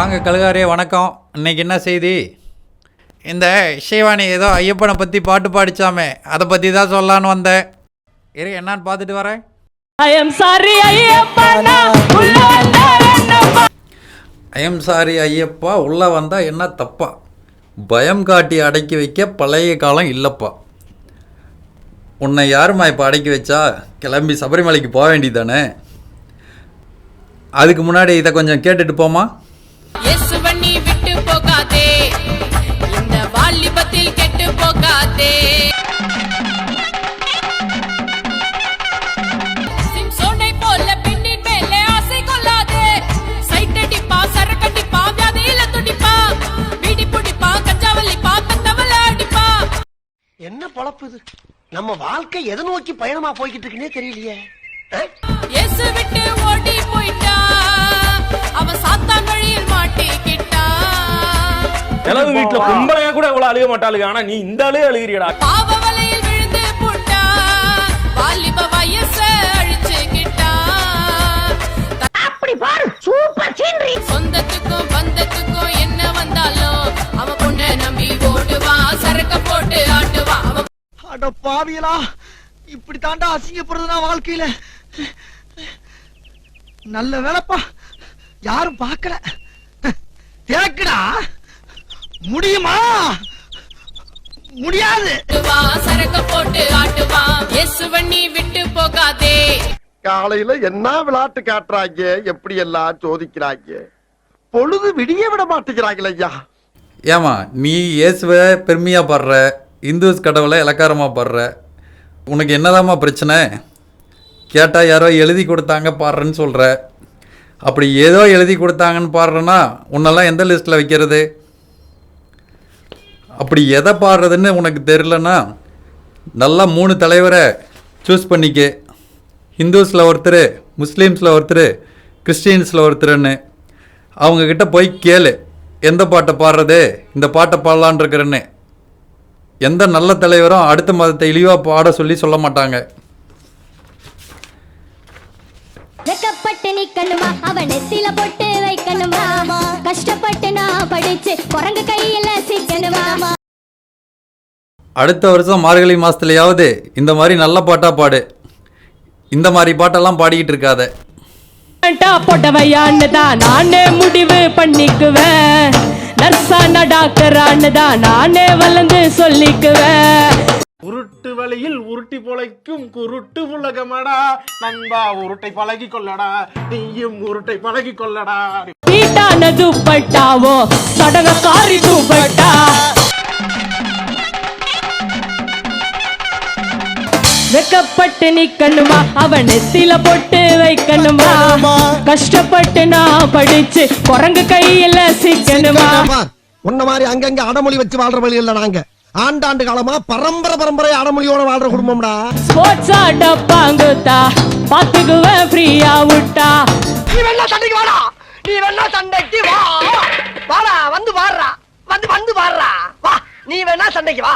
கழுகாரே வணக்கம். இன்னைக்கு என்ன செய்தி? இந்த இசைவாணி ஏதோ ஐயப்பனை பற்றி பாட்டு பாடிச்சாமே அதை பற்றி தான் சொல்லலான்னு வந்தேன். இரு என்னான்னு பார்த்துட்டு வரேன். I am sorry ஐயப்பனா உள்ள வந்தா என்னப்பா? ஐயம் சாரி ஐயப்பா உள்ளே வந்தால் என்ன தப்பா? பயம் காட்டி அடக்கி வைக்க பழைய காலம் இல்லைப்பா. உன்னை யாரும்மா இப்போ அடக்கி வச்சா? கிளம்பி சபரிமலைக்கு போக வேண்டியதானே அதுக்கு முன்னாடி இதை கொஞ்சம் கேட்டுட்டு போமா இயேசுவை நீ விட்டு போகாதே. இந்த வாலிபத்தில் கெட்டு போகாதே. என்ன பொழப்பு இது? நம்ம வாழ்க்கை எதை நோக்கி பயணமா போய்கிட்டு இருக்குன்னே தெரியலையே? இயேசு விட்டு ஓடி போயிட்டா. செலவு வீட்டுல கும்பலையா கூட இவ்வளவு அழுக மாட்டாளுங்க. ஆனா நீ இந்த அழுக அழுகிறியடா பாவ வலையில் விழுந்து போட்டா வாலிப வயச அழிச்சுக்கிட்டா அப்படி பாரு சூப்பர் சீனரி சொந்தத்துக்கும் பந்தத்துக்கும் என்ன வந்தாலும் அவன் பொண்ணை நம்பி ஓடுவான் சரக்க போட்டு ஆட்டுவான் அவன் அட பாவியலா இப்படி தாண்டா அசிங்கப்படுறது நான் வாழ்க்கையில. நல்ல வேலைப்பா. யாரும் பார்க்கல. தேக்குடா. முடியுமா? முடியாது. சரக்க போட்டு ஆட்டுவான் இயேசுவ நீ விட்டு போகாதே. காலையில என்ன விளையாட்டு காட்டுறாங்க? எப்படி எல்லாம் சோதிக்கிறாங்க? பொழுது விடிய விட மாட்டேங்கிறாங்களே ஐயா. ஏமா நீ இயேசுவை பெருமையாக பாடுற இந்துஸ் கடவுளை இலக்காரமாக பாடுற உனக்கு என்னதாம்மா பிரச்சனை? கேட்டால் யாரோ எழுதி கொடுத்தாங்க பாடுறேன்னு சொல்கிற அப்படி ஏதோ எழுதி கொடுத்தாங்கன்னு பாடுறேன்னா உன்னெல்லாம் எந்த லிஸ்ட்டில் வைக்கிறது? அப்படி எதை பாடுறதுன்னு உனக்கு தெரிலனா நல்லா மூணு தலைவரை சூஸ் பண்ணிக்க. ஹிந்துஸில் ஒருத்தர் முஸ்லீம்ஸில் ஒருத்தர் கிறிஸ்டியன்ஸில் ஒருத்தர்னு அவங்கக்கிட்ட போய் கேளு எந்த பாட்டை பாடுறது இந்த பாட்டை பாடலான் இருக்கிறேன்னு எந்த நல்ல தலைவரும் அடுத்த மதத்தை இழிவாக பாட சொல்லி சொல்ல மாட்டாங்க. அவன் நெத்தில வைக்கணுமா? கஷ்டப்பட்டு நான் படிச்சு குரங்கு கையில அடுத்த வருஷம் மார்கழி மாதத்துலையாவது இந்த மாதிரி நல்ல பாட்டாக பாடு. இந்த மாதிரி பாட்டெல்லாம் பாடிக்கிட்டு இருக்காத. போட்டவையான்னு தான் நானே முடிவு பண்ணிக்குவேன். நர்ஸான டாக்டரான்னு தான் நானே வளர்ந்து சொல்லிக்குவேன். உருட்டு வழியில் உருட்டி பொழைக்கும் குருட்டு உலகமடா. நண்பா உருட்டை பழகி கொள்ளடா. நீயும் உருட்டை பழகி கொள்ளடா. வீட்டான துப்பட்டாவோ சடக காரி துப்பட்டா. வெக்கப்பட்டு நிக்கணுமா? அவன் நெத்தில பொட்டு வைக்கணுமா? கஷ்டப்பட்டு நான் படிச்சு குரங்கு கையில சிக்கணுமா? உன்ன மாதிரி அங்கங்க அடமொழி வச்சு வாழ்ற வழி இல்ல நாங்க ஆண்டாண்டு காலமா பரம்பரை பரம்பரை அடமொழியோட வாழ்ற குடும்பம்டா. ஸ்போர்ட்ஸ் ஆட பாங்குத்தா பாத்துக்குவேன் ஃப்ரீயா விட்டா. நீ வேணா சண்டைக்கு வாடா. நீ வேணா சண்டைக்கு வா. வாடா வந்து வாடுறா வந்து வந்து வாடுறா வா நீ வேணா சண்டைக்கு வா.